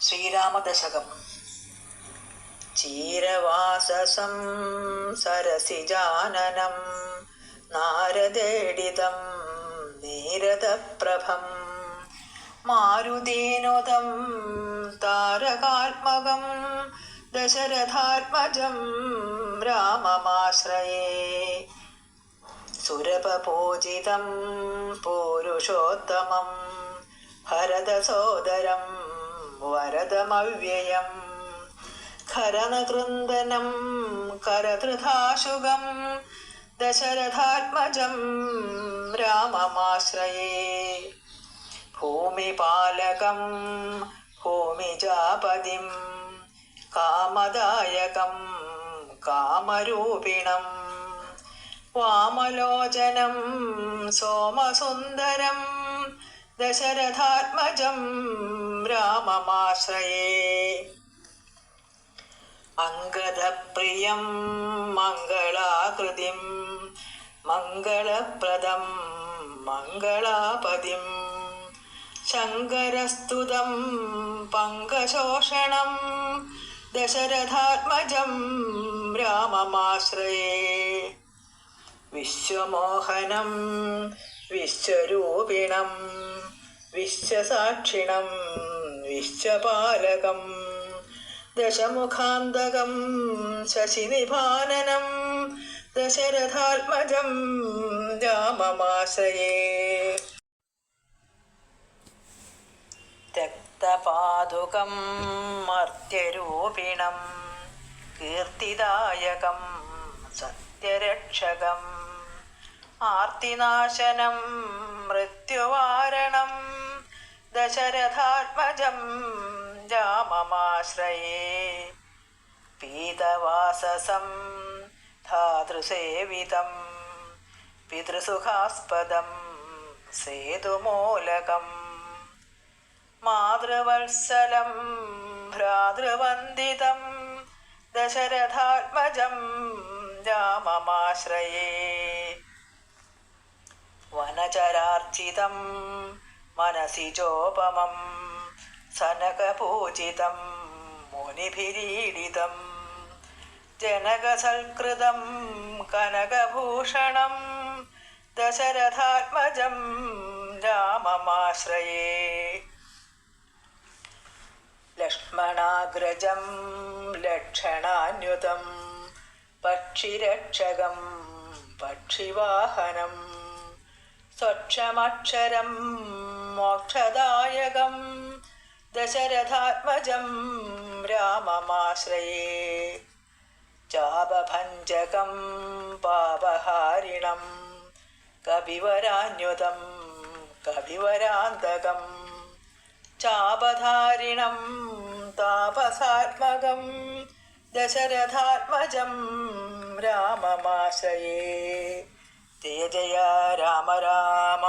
ശ്രീരാമദശകം. ചീരവാസസം സരസിജാനനം നാരദേടിതം നീരദപ്രഭം മാരുതീനുതം താരകാത്മകം ദശരഥാത്മജം രാമമാശ്രയേ. സുരപൂജിതം പൂരുഷോത്തമം ഭരതസോദരം വരദമവ്യയം ഖരനകൃന്ദനം കരധൃതാശുഗം ദശരഥാത്മജം രാമമാശ്രയേ. ഭൂമിപാലകം ഭൂമിജാപതിം കാമദായകം കാമരൂപിണം. വാമലോചനം Somasundaram ദശരഥാത്മജം രാമമാശ്രയേ. അംഗദപ്രിയം മംഗളാകൃതിം മംഗളപ്രദം മംഗളാപതിം. ശങ്കരസ്തുതം പങ്കശോഷണം ദശരഥാത്മജം രാമമാശ്രയേ. വിശ്വമോഹനം വിശ്വരൂപിണം വിശ്വസാക്ഷിണം വിശ്വപാലകം ദശമുഖാന്തകം ശശിനിഭാനനം ദശരഥാത്മജം രാമമാശ്രയേ. രക്തപാതുകം മർത്യരൂപിണം കീർത്തിദായകം സത്യരക്ഷകം ആർത്തിനാശനം മൃത്യുവാരണം ദശരഥാത്മജം രാമമാശ്രയേ പീതവാസസം ധാതൃസേവിതം പിതൃസുഖാസ്പദം സേതുമൂലകം. മാതൃവത്സലം ഭ്രാതൃവന്ദിതം ദശരഥാത്മജം രാമമാശ്രയേ വനചരാർച്ചിതം മനസി ചോപമം സനകപൂജിതം മുനിഭിരീഡിതം ജനകസൽകൃതം കനകഭൂഷണം ദശരഥാത്മജം രാമമാശ്രയേ. ലക്ഷ്മണാഗ്രജം ലക്ഷണാന്യുതം പക്ഷിരക്ഷകം പക്ഷിവാഹനം സ്വക്ഷമക്ഷരം മോക്ഷദായകം ദശരഥാത്മജം രാമമാശ്രയേ ചാപഭഞ്ജകം പാപഹാരിണം കവിവരാന്യുതം കവിവരാന്തകം ചാപധാരിണം താപസാത്മകം ദശരഥാത്മജം രാമമാശ്രയേ Jaya Jaya Rama Rama.